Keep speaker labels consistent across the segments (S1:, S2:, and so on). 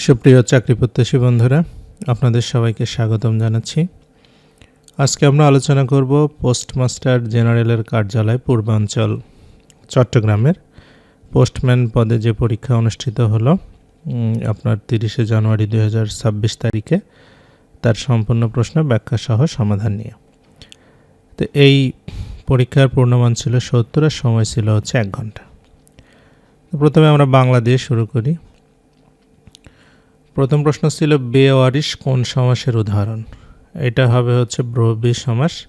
S1: সুপ্রিয় চাকরি প্রত্যাশী বন্ধুরা, আপনাদের সবাইকে স্বাগতম জানাচ্ছি। আজকে আমরা আলোচনা করব পোস্টমাস্টার জেনারেলের কার্যালয় পূর্বাঞ্চল, চট্টগ্রামের। পোস্টম্যান পদে যে পরীক্ষা অনুষ্ঠিত হলো আপনার তিরিশে জানুয়ারি দু হাজার ছাব্বিশ তারিখে, তার সম্পূর্ণ প্রশ্ন ব্যাখ্যা সহ সমাধান নিয়ে। তো এই পরীক্ষার পূর্ণমান ছিল সত্তর আর সময় ছিল হচ্ছে এক ঘণ্টা। প্রথমে আমরা বাংলা দিয়ে শুরু করি। প্রথম প্রশ্ন ছিল বেওয়ারিশ কোন সমাসের উদাহরণ? এটা হবে হচ্ছে ব্রহ্মী সমাস।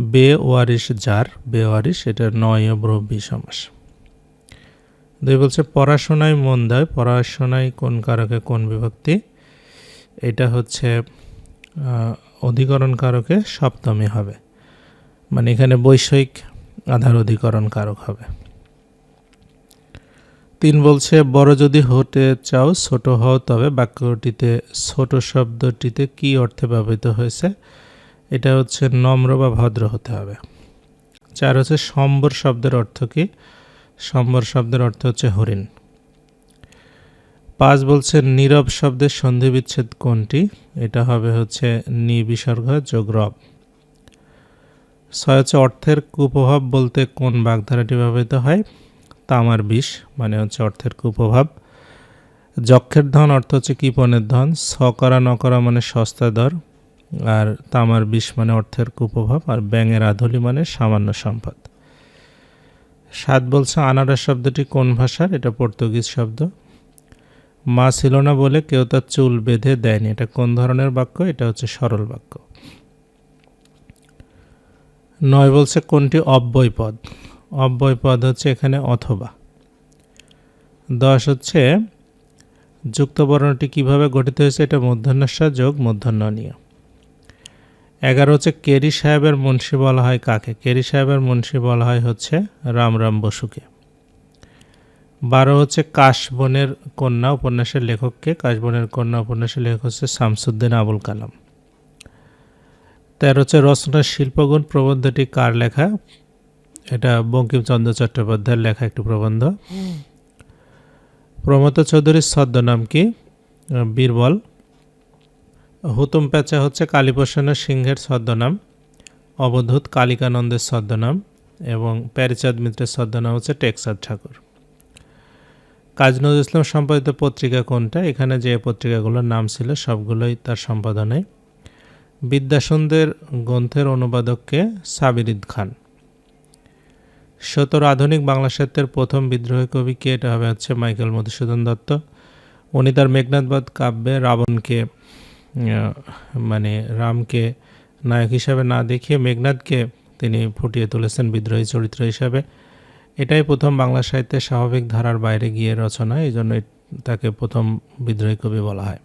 S1: বে ওয়ারিশ যার? বেওয়ারিশ, এটা নয় ব্রহ্মী সমাস। দুই বলছে, পড়াশোনায় মন দেয়, পড়াশোনায় কোন কারকে, কোন বিভক্তি? এটা হচ্ছে অধিকরণ কারকে সপ্তমী হবে। মানে এখানে বৈষয়িক আধার অধিকরণ কারক হবে। তিন বলছে, বড় যদি হতে চাও ছোট হও, তবে বাক্যটিতে ছোট শব্দটিতে কি অর্থে ব্যবহৃত হয়েছে? এটা হচ্ছে নম্র বা ভদ্র হতে হবে। চার হচ্ছে, সম্বর শব্দের অর্থ কি? সম্বর শব্দের অর্থ হচ্ছে হরিণ। পাঁচ বলছে, নীরব শব্দের সন্ধি বিচ্ছেদ কোনটি? এটা হবে হচ্ছে নিবিসর্গ যোগ রব। ছয় হচ্ছে, অর্থের কুপ্রভাব বলতে কোন বাগধারাটি ব্যবহৃত হয়? তামার বিষ মানে হচ্ছে অর্থের কুপ্রভাব। যক্ষের ধন অর্থ হচ্ছে কৃপণের ধন স করা ন করা মানে সস্তা দর, আর তামার বিষ মানে অর্থের কুপ্রভাব, আর ব্যাঙের আধলি মানে সামান্য সম্পদ। সাত বলছে আনারস শব্দটি কোন ভাষার? এটা পর্তুগিজ শব্দ। মা ছিল না বলে কেউ তার চুল বেঁধে দেয়নি। এটা কোন ধরনের বাক্য? এটা হচ্ছে সরল বাক্য। নয় বলছে কোনটি অব্যয় পদ? অব্যয় পদ হচ্ছে এখানে অথবা। দশ হচ্ছে যুক্ত বর্ণটি কীভাবে গঠিত হয়েছে? এটা মূর্ধন্যস্ব যোগ নিয়ে। এগারো হচ্ছে, কেরি সাহেবের মুন্সি বলা হয় কাকে? কেরি সাহেবের মুন্সি বলা হয় হচ্ছে রামরাম বসুকে। বারো হচ্ছে, কাশবনের কন্যা উপন্যাসের লেখককে। কাশবনের কন্যা উপন্যাসের লেখক হচ্ছে শামসুদ্দিন আবুল কালাম। তেরো হচ্ছে রচনার শিল্পগুণ প্রবন্ধটি কার লেখা? এটা বঙ্কিমচন্দ্র চট্টোপাধ্যায়ের লেখা একটি প্রবন্ধ। প্রমথ চৌধুরীর ছদ্মনাম কি? বীরবল। হুতুম প্যাচা হচ্ছে কালীপ্রসন্ন সিংহের ছদ্মনাম অবধূত কালিকানন্দের ছদ্মনাম এবং প্যারিচাঁদ মিত্রের ছদ্মনাম হচ্ছে টেকসাদ ঠাকুর। কাজী নজরুল ইসলাম সম্পাদিত পত্রিকা কোনটা? এখানে যে পত্রিকাগুলোর নাম ছিল সবগুলোই তার সম্পাদনায়। বিদ্যাসুন্দর গ্রন্থের অনুবাদককে সাবিরিদ খান। সতর আধুনিক বাংলা সাহিত্যের প্রথম বিদ্রোহী কবি কে? এটা হবে হচ্ছে মাইকেল মধুসূদন দত্ত। উনি তার মেঘনাথবাদ কাব্যে রাবণকে মানে রামকে নায়ক হিসাবে না দেখিয়ে মেঘনাথকে তিনি ফুটিয়ে তুলেছেন বিদ্রোহী চরিত্র হিসাবে। এটাই প্রথম বাংলা সাহিত্যের স্বাভাবিক ধারার বাইরে গিয়ে রচনা, এই জন্য তাকে প্রথম বিদ্রোহী কবি বলা হয়।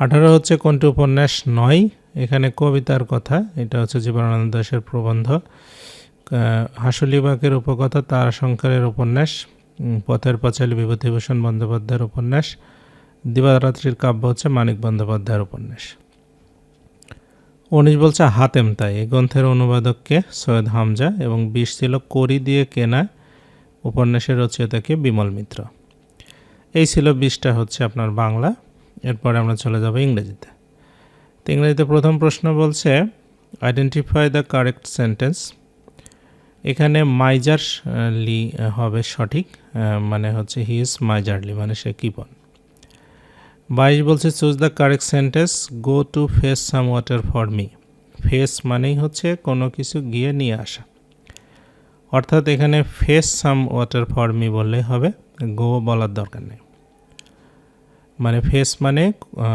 S1: আঠারো হচ্ছে কোনটি উপন্যাস নয়, এখানে কবিতার কথা, এটা হচ্ছে জীবনানন্দ দাশের প্রবন্ধ। হাসুলিবাগের উপকথা তারাশঙ্করের উপন্যাস পথের পাঁচালী বিভূতিভূষণ বন্দ্যোপাধ্যায়ের উপন্যাস, দিবারাত্রির কাব্য হচ্ছে মানিক বন্দ্যোপাধ্যায়ের উপন্যাস। উনিশ বলছে, হাতেম তাই। এই গ্রন্থের অনুবাদককে সৈয়দ হামজা। এবং বিশ ছিল, করি দিয়ে কেনা। উপন্যাসের রচয়িতাকে বিমল মিত্র। এই ছিল বিশটা হচ্ছে আপনার বাংলা। এরপরে আমরা চলে যাব ইংরেজিতে। তো ইংরেজিতে প্রথম প্রশ্ন বলছে আইডেন্টিফাই দ্য কারেক্ট সেন্টেন্স এখানে মাইজারলি হবে সঠিক মানে হচ্ছে হি ইজ মাইজারলি মানে সে কিপন বাইশ বলছে choose the correct sentence go to fetch some water for me fetch মানেই হচ্ছে কোনো কিছু গিয়ে নিয়ে আসা। অর্থাৎ এখানে fetch some water for me বললেই হবে গো বলার দরকার নেই। মানে ফেস মানে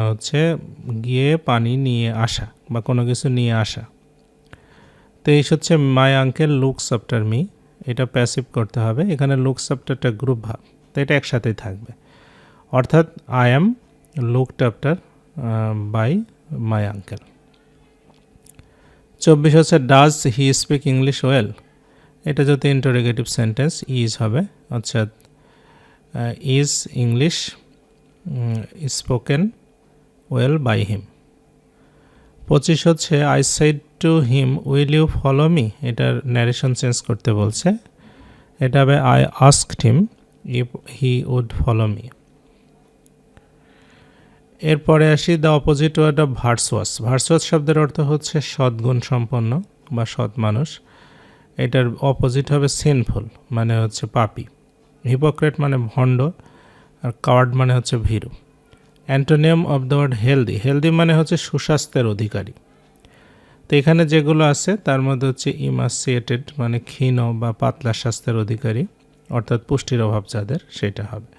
S1: হচ্ছে গিয়ে পানি নিয়ে আসা বা কোনো কিছু নিয়ে আসা। তেইশ হচ্ছে my uncle looks after me এটা প্যাসিভ করতে হবে, এখানে লুকস আফটারটা গ্রুপ ভাব তো এটা একসাথেই থাকবে। অর্থাৎ I am looked after by my uncle চব্বিশ হচ্ছে does he speak English well এটা যদি ইন্টারোগেটিভ সেন্টেন্স ইজ হবে, অর্থাৎ is English spoken well by him পঁচিশ হচ্ছে I said to him will you follow me এটার ন্যারেশন চেঞ্জ করতে বলছে। এটা হবে I asked him if he would follow me এরপরে আসি দ্য অপোজিট ওয়ার্ড অফ ভার্সওয়াস ভার্সওয়াস শব্দের অর্থ হচ্ছে সদ্গুণ সম্পন্ন বা সৎ মানুষ। এটার অপোজিট হবে সিনফুল মানে হচ্ছে পাপি। হিপোক্রেট মানে ভণ্ড, আর কাওয়ার্ড মানে হচ্ছে ভীরু। Antonym of the word healthy. Healthy মানে হচ্ছে সুস্বাস্থ্যের অধিকারী। তো এখানে যেগুলো আছে, তার মধ্যে হচ্ছে ইমাসিয়েটেড মানে ক্ষীণ বা পাতলা স্বাস্থ্যের অধিকারী, অর্থাৎ পুষ্টির অভাব যাদের, সেটা হবে।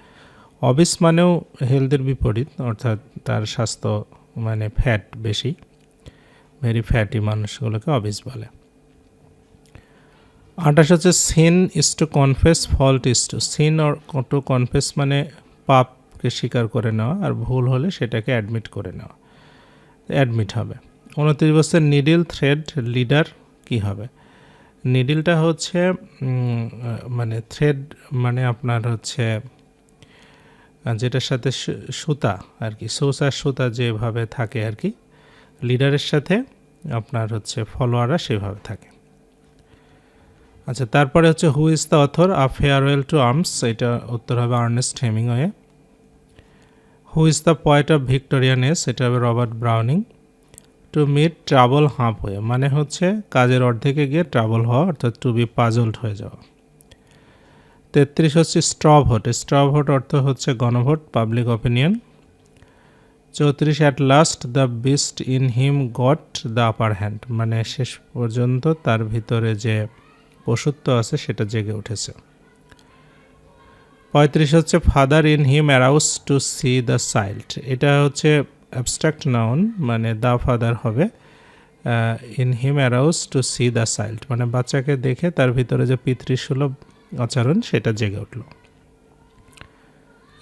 S1: অবিস মানেও হেলদির বিপরীত, অর্থাৎ তার স্বাস্থ্য মানে ফ্যাট বেশি ভেরি ফ্যাটি মানুষগুলোকে অবিস বলে। আঠাশ হচ্ছে sin is to confess fault is to sin or to confess মানে পাপকে স্বীকার করে নেওয়া আর ভুল হলে সেটাকে অ্যাডমিট করে নেওয়া। অ্যাডমিট হবে। উনত্রিশ বছর নিডিল থ্রেড লিডার কি হবে? নিডিলটা হচ্ছে মানে থ্রেড মানে আপনার হচ্ছে যেটার সাথে সুতা আর কি সৌসার সুতা যেভাবে থাকে আর কি লিডারের সাথে আপনার হচ্ছে ফলোয়াররা সেভাবে থাকে। আচ্ছা তারপরে হচ্ছে who is the author a farewell to arms এটা উত্তর হবে Ernest Hemingway. Who is the poet of Victorian age এটা হবে Robert Browning to meet trouble হাঁপ হয়ে মানে হচ্ছে কাজের অর্ধেকে গিয়ে ট্রাবল হওয়া, অর্থাৎ টু বি পাজলড হয়ে যাওয়া। তেত্রিশ হচ্ছে স্ট্র ভোট স্ট্র ভোট অর্থ হচ্ছে গণভোট পাবলিক অপিনিয়ন চৌত্রিশ at last the beast in him got the upper hand মানে শেষ পর্যন্ত তার ভিতরে যে পশুত্ব আছে, সেটা জেগে উঠেছে। পঁয়ত্রিশ হচ্ছে father in him arouse to see the child এটা হচ্ছে অ্যাবস্ট্রাক্ট নাউন মানে দ্য ফাদার হবে in him arouse to see the child মানে বাচ্চাকে দেখে তার ভিতরে যে পিতৃসুলভ আচরণ, সেটা জেগে উঠল।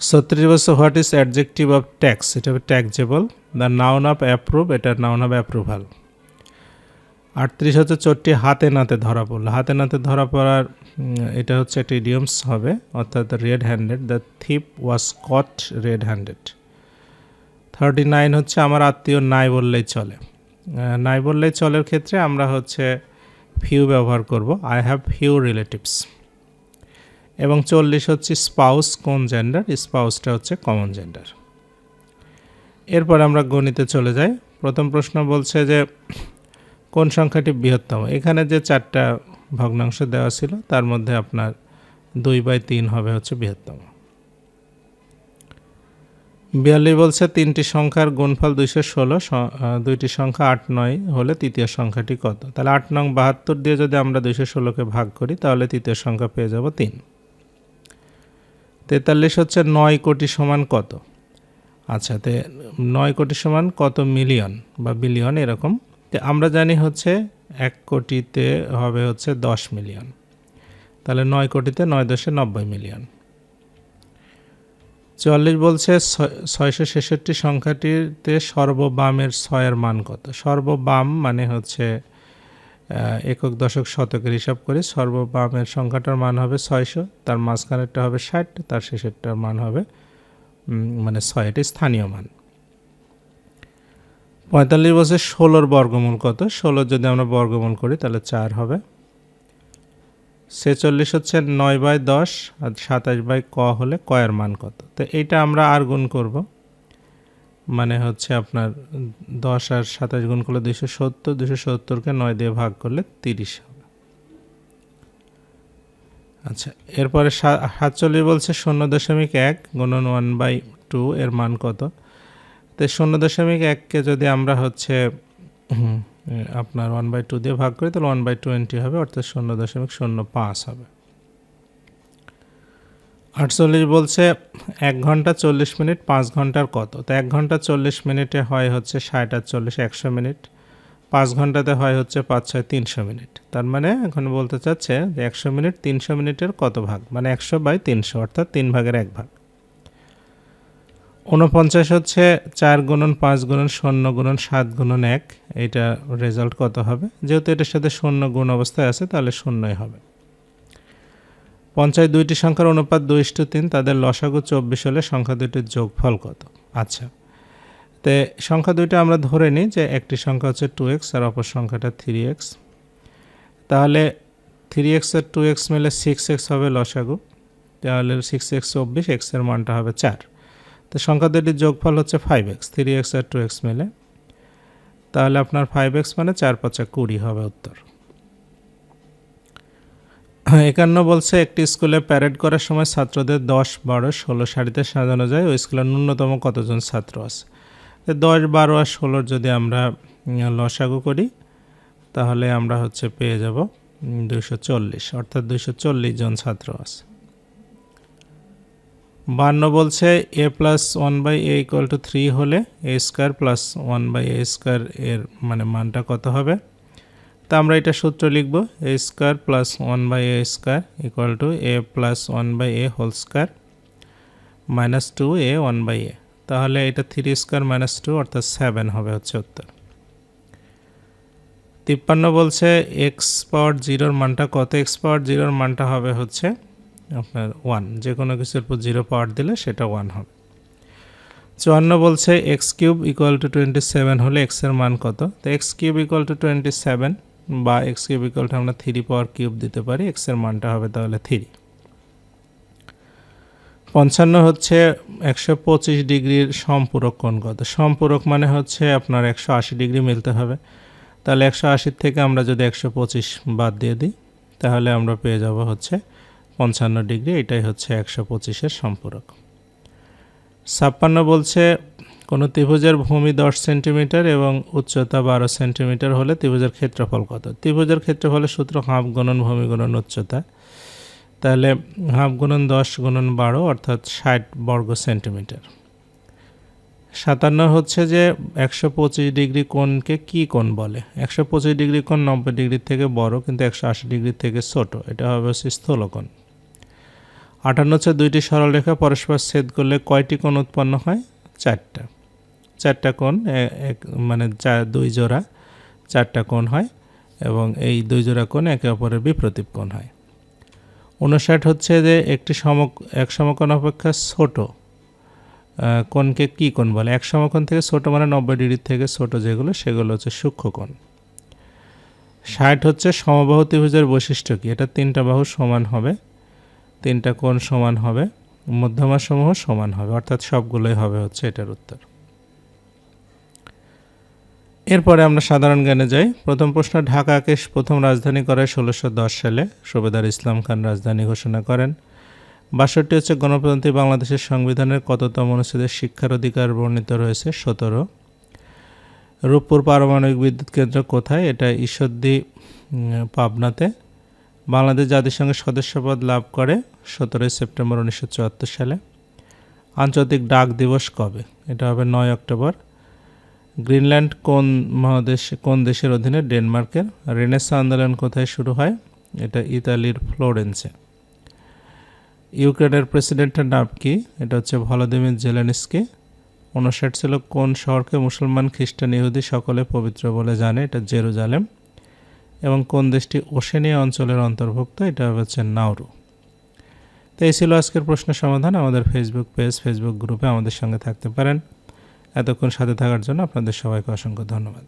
S1: ছত্রিশ বছর, what is adjective of tax? এটা হবে taxable. The noun of approve, এটা নাউন অফ অ্যাপ্রুভাল। আটত্রিশ হচ্ছে চোরটি হাতে নাতে ধরা পড়ল। হাতে নাতে ধরা পড়ার এটা হচ্ছে একটা ইডিয়মস হবে, অর্থাৎ red handed the thief was caught red handed thirty nine হচ্ছে আমার আত্মীয় নাই বললেই চলে। নাই বললেই চলের ক্ষেত্রে আমরা হচ্ছে ফিউ ব্যবহার করব। আই হ্যাভ ফিউ রিলেটিভস এবং চল্লিশ হচ্ছে স্পাউস কোন জেন্ডার স্পাউসটা হচ্ছে কমন জেন্ডার এরপর আমরা গণিতে চলে যাই। প্রথম প্রশ্ন বলছে যে কোন সংখ্যাটি বৃহত্তম? এখানে যে চারটা ভগ্নাংশ দেওয়া ছিল, তার মধ্যে আপনার দুই বাই তিন হবে হচ্ছে বৃহত্তম। বিয়াল্লিশ বলছে তিনটি সংখ্যার গুণফল দুইশো ষোলো দুইটি সংখ্যা আট নয় হলে তৃতীয় সংখ্যাটি কত? তাহলে আট নং বাহাত্তর দিয়ে যদি আমরা দুইশো ষোলোকে ভাগ করি, তাহলে তৃতীয় সংখ্যা পেয়ে যাব তিন। তেতাল্লিশ হচ্ছে নয় কোটি সমান কত? আচ্ছা তে, নয় কোটি সমান কত মিলিয়ন বা বিলিয়ন এরকম। আমরা জানি হচ্ছে এক কোটিতে হবে হচ্ছে দশ মিলিয়ন। তাহলে নয় কোটিতে নয় দশে নব্বই মিলিয়ন। চুয়াল্লিশ বলছে ছয়শো ছেষট্টি সংখ্যাটিতে সর্ববামের ছয়ের মান কত? সর্ববাম মানে হচ্ছে একক দশক শতকের হিসাব করে সর্ববামের সংখ্যাটার মান হবে ছয়শো, তার মাঝখানেরটা হবে ষাট, তার শেষেরটার মান হবে মানে ছয় এটি স্থানীয় মান। পঁয়তাল্লিশ বছর ষোলোর বর্গমূল কত? ষোলো যদি আমরা বর্গমূল করি, তাহলে চার হবে। ছেচল্লিশ হচ্ছে নয় বাই দশ, আর সাতাশ বাই ক হলে কয়ের মান কত? তো এইটা আমরা আর গুণ করব। মানে হচ্ছে আপনার দশ আর সাতাশ গুণ করলে দুশো সত্তর দুশো সত্তরকে নয় দিয়ে ভাগ করলে তিরিশ হবে। আচ্ছা এরপরে সাতচল্লিশ বলছে শূন্য দশমিক এক গুণন ওয়ান বাই টু এর মান কত? তো শূন্য দশমিক এককে যদি আমরা হচ্ছে আপনার ওয়ান বাই টু দিয়ে ভাগ করি, তাহলে ওয়ান বাই টোয়েন্টি হবে, অর্থাৎ শূন্য দশমিক শূন্য পাঁচ হবে। আটচল্লিশ বলছে, এক ঘণ্টা চল্লিশ মিনিট পাঁচ ঘণ্টার কত? তো এক ঘণ্টা চল্লিশ মিনিটে হয় হচ্ছে ষাট আর চল্লিশ একশো মিনিট, পাঁচ ঘন্টাতে হয় হচ্ছে পাঁচ, ছয়, তিনশো মিনিট। তার মানে এখন বলতে চাচ্ছে যে একশো মিনিট তিনশো মিনিটের কত ভাগ? মানে একশো বাই তিনশো, অর্থাৎ তিন ভাগের এক ভাগ। উনপঞ্চাশ হচ্ছে চার গুণন পাঁচ গুণন শূন্য গুণন সাত গুণন এক। এইটা রেজাল্ট কত হবে? যেহেতু এটার সাথে শূন্য গুণ অবস্থায় আছে, তাহলে শূন্যই হবে। পঞ্চায়েত দুইটি সংখ্যার অনুপাত দুই ইস্টু তিন, তাদের লসাগু চব্বিশ হলে সংখ্যা দুইটির যোগফল কত? আচ্ছা। তে সংখ্যা দুইটা আমরা ধরে নিই যে একটি সংখ্যা হচ্ছে টু এক্স আর অপর সংখ্যাটা থ্রি এক্স তাহলে থ্রি এক্স আর টু এক্স মিলে সিক্স এক্স হবে লসাগু। তাহলে সিক্স এক্স চব্বিশ এক্সের মানটা হবে চার। তো সংখ্যা দুটির যোগফল হচ্ছে ফাইভ এক্স থ্রি এক্স আর টু এক্স মিলে। তাহলে আপনার ফাইভ এক্স মানে চার পাঁচা কুড়ি হবে উত্তর। একান্ন বলছে, একটি স্কুলে প্যারেড করার সময় ছাত্রদের দশ, বারো, ষোলো সারিতে সাজানো যায়। ওই স্কুলের ন্যূনতম কতজন ছাত্র আছে? দশ, বারো আর ষোলোর যদি আমরা লসাগু করি, তাহলে আমরা হচ্ছে পেয়ে যাব দুশো চল্লিশ। অর্থাৎ দুইশো চল্লিশ জন ছাত্র আছে। বান্ন বলছে A plus one by A equal to three হলে A square plus one by A square এর মানে মানটা কত হবে? তা আমরা এটা সূত্র লিখব A square plus one by A square equal to A plus one by A whole square minus two A one by A তাহলে এটা থ্রি স্কোয়ার মাইনাস টু অর্থাৎ সেভেন হবে হচ্ছে উত্তর। তিপ্পান্ন বলছে এক্স পাওয়ার জিরোর মানটা কত? এক্স পাওয়ার জিরোর মানটা হবে হচ্ছে আপনার ওয়ান যে কোনো কিছুর উপর জিরো পাওয়ার দিলে সেটা ওয়ান হবে। চুয়ান্ন বলছে X cube equal to twenty seven হলে এক্সের মান কত? তো X cube equal to twenty seven বা এক্স কিউব ইকুয়াল টু আমরা থ্রি পাওয়ার কিউব দিতে পারি এক্সের মানটা হবে তাহলে থ্রি পঞ্চান্ন হচ্ছে একশো পঁচিশ ডিগ্রির সম্পূরক কোণ কত? সম্পূরক মানে হচ্ছে আপনার একশো আশি ডিগ্রি মিলতে হবে। তাহলে একশো আশির থেকে আমরা যদি একশো পঁচিশ বাদ দিয়ে দিই, তাহলে আমরা পেয়ে যাব হচ্ছে পঞ্চান্ন ডিগ্রি, এটাই হচ্ছে একশো পঁচিশের সম্পূরক। ছাপ্পান্ন বলছে, কোনো ত্রিভুজের ভূমি দশ সেন্টিমিটার এবং উচ্চতা বারো সেন্টিমিটার হলে ত্রিভুজের ক্ষেত্রফল কত? ত্রিভুজের ক্ষেত্রফলের সূত্র হাফ গুণন ভূমি গুণন উচ্চতা। তাহলে হাফ গুণন দশ গুণন বারো অর্থাৎ ষাট বর্গ সেন্টিমিটার। সাতান্ন হচ্ছে যে একশো পঁচিশ ডিগ্রি কোণকে কী কোণ বলে? একশো পঁচিশ ডিগ্রি কোণ নব্বই ডিগ্রির থেকে বড়, কিন্তু একশো আশি ডিগ্রি থেকে ছোট, এটা হবে হচ্ছে স্থূলকোণ। আটান্ন হচ্ছে দুইটি সরলরেখা পরস্পর ছেদ করলে কয়টি কোণ উৎপন্ন হয়? চারটা। চারটা কোণ এক মানে চার দুই জোড়া চারটা কোণ হয় এবং এই দুই জোড়া কোণ একে অপরের বিপ্রতীপ কোণ হয়। উনষাট হচ্ছে যে একটি সম এক সমকোণ অপেক্ষা ছোট। কোণকে কী কোণ বলে? এক সমকোণ থেকে ছোট মানে নব্বই ডিগ্রি থেকে ছোট যেগুলো, সেগুলো হচ্ছে সূক্ষ্ম কোণ। ষাট হচ্ছে সমবাহু ত্রিভুজের বৈশিষ্ট্য কী? এটা তিনটা বাহু সমান হবে। তিনটা কোণ সমান হবে মধ্যমা সমূহ সমান হবে, অর্থাৎ সবগুলোই হবে হচ্ছে এটার উত্তর। এরপরে আমরা সাধারণ জ্ঞানে যাই। প্রথম প্রশ্ন, ঢাকাকে প্রথম রাজধানী করায় ষোলোশো দশ সালে। সুবেদার ইসলাম খান রাজধানী ঘোষণা করেন। বাষট্টি হচ্ছে গণপ্রজাতন্ত্রী বাংলাদেশের সংবিধানের কততম অনুচ্ছেদের শিক্ষার অধিকার বর্ণিত রয়েছে? সতেরো। রূপপুর পারমাণবিক বিদ্যুৎ কেন্দ্র কোথায়? এটা ঈশ্বরদী পাবনাতে। বাংলাদেশ জাতিসংঘের সদস্যপদ লাভ করে সতেরোই সেপ্টেম্বর উনিশশো চুয়াত্তর সালে। আন্তর্জাতিক ডাক দিবস কবে? এটা হবে নয় অক্টোবর। গ্রিনল্যান্ড কোন মহাদেশ, কোন দেশের অধীনে? ডেনমার্কের। রেনেসা আন্দোলন কোথায় শুরু হয়? এটা ইতালির ফ্লোরেন্সে। ইউক্রেনের প্রেসিডেন্টের নাম কি? এটা হচ্ছে ভলোদিমির জেলেনস্কি। উনষাট ছিল কোন শহরকে মুসলমান, খ্রিস্টান, ইহুদি সকলে পবিত্র বলে জানে? এটা জেরুজালেম। এবং কোন দেশটি ওশেনিয়া অঞ্চলের অন্তর্ভুক্ত, এটা হচ্ছে নাউরু তো এই ছিল আজকের প্রশ্ন সমাধান। আমাদের ফেসবুক পেজ ফেসবুক গ্রুপে আমাদের সঙ্গে থাকতে পারেন। এতক্ষণ সাথে থাকার জন্য আপনাদের সবাইকে অসংখ্য ধন্যবাদ।